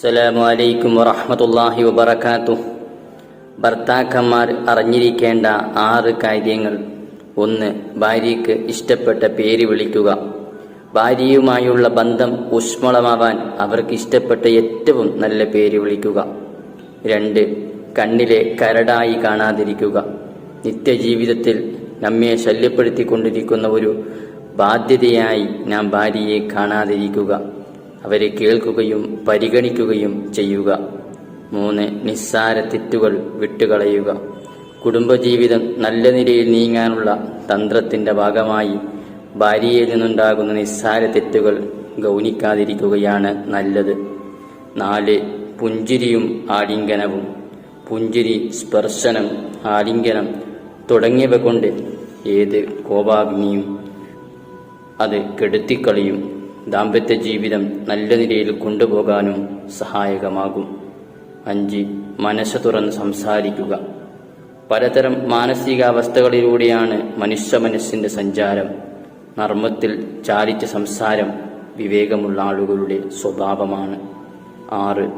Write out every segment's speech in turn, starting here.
അലൈക്കും വറഹ്മത്തുള്ളാഹി വബറകാതുഹു. ഭർത്താക്കന്മാർ അറിഞ്ഞിരിക്കേണ്ട ആറ് കാര്യങ്ങൾ. ഒന്ന് ഭാര്യയ്ക്ക് ഇഷ്ടപ്പെട്ട പേര് വിളിക്കുക. ഭാര്യയുമായുള്ള ബന്ധം ഊഷ്മളമാവാൻ അവർക്ക് ഇഷ്ടപ്പെട്ട ഏറ്റവും നല്ല പേര് വിളിക്കുക. രണ്ട് കണ്ണിലെ കരടായി കാണാതിരിക്കുക. നിത്യജീവിതത്തിൽ നമ്മെ ശല്യപ്പെടുത്തിക്കൊണ്ടിരിക്കുന്ന ഒരു ബാധ്യതയായി നാം ഭാര്യയെ കാണാതിരിക്കുക. അവരെ കേൾക്കുകയും പരിഗണിക്കുകയും ചെയ്യുക. മൂന്ന് നിസ്സാര തെറ്റുകൾ വിട്ടുകളയുക. കുടുംബജീവിതം നല്ല നിലയിൽ നീങ്ങാനുള്ള തന്ത്രത്തിന്റെ ഭാഗമായി ഭാര്യയിൽ നിന്നുണ്ടാകുന്ന നിസ്സാര തെറ്റുകൾ ഗൗനിക്കാതിരിക്കുകയാണ് നല്ലത്. നാല് പുഞ്ചിരിയും ആലിംഗനവും. പുഞ്ചിരി സ്പർശനം ആലിംഗനം തുടങ്ങിയവ കൊണ്ട് ഏത് കോപാഗ്നിയും അത് കെടുത്തിക്കളിയും. ദാമ്പത്യ ജീവിതം നല്ല നിലയിൽ കൊണ്ടുപോകാനും സഹായകമാകും. അഞ്ച് മനസ്സ് തുറന്ന് സംസാരിക്കുക. പലതരം മാനസികാവസ്ഥകളിലൂടെയാണ് മനുഷ്യ മനസ്സിന്റെ സഞ്ചാരം. നർമ്മത്തിൽ ചാലിച്ച സംസാരം വിവേകമുള്ള ആളുകളുടെ സ്വഭാവമാണ്. ആറ്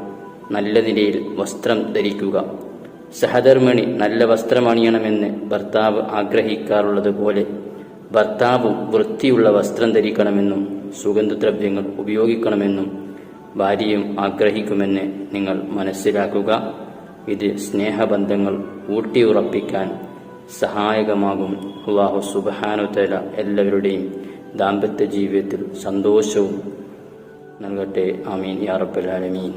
നല്ല നിലയിൽ വസ്ത്രം ധരിക്കുക. സഹധർമ്മിണി നല്ല വസ്ത്രമണിയണമെന്ന് ഭർത്താവ് ആഗ്രഹിക്കാറുള്ളത് പോലെ ഭർത്താവും വൃത്തിയുള്ള വസ്ത്രം ധരിക്കണമെന്നും സുഗന്ധദ്രവ്യങ്ങൾ ഉപയോഗിക്കണമെന്നും ഭാര്യയും ആഗ്രഹിക്കുമെന്ന് നിങ്ങൾ മനസ്സിലാക്കുക. ഇത് സ്നേഹബന്ധങ്ങൾ ഊട്ടിയുറപ്പിക്കാൻ സഹായകമാകും. അള്ളാഹു സുബാനുതല എല്ലാവരുടെയും ദാമ്പത്യ ജീവിതത്തിൽ സന്തോഷവും നൽകട്ടെ. ആമീൻ. യാ റബ്ബൽ ആലമീൻ.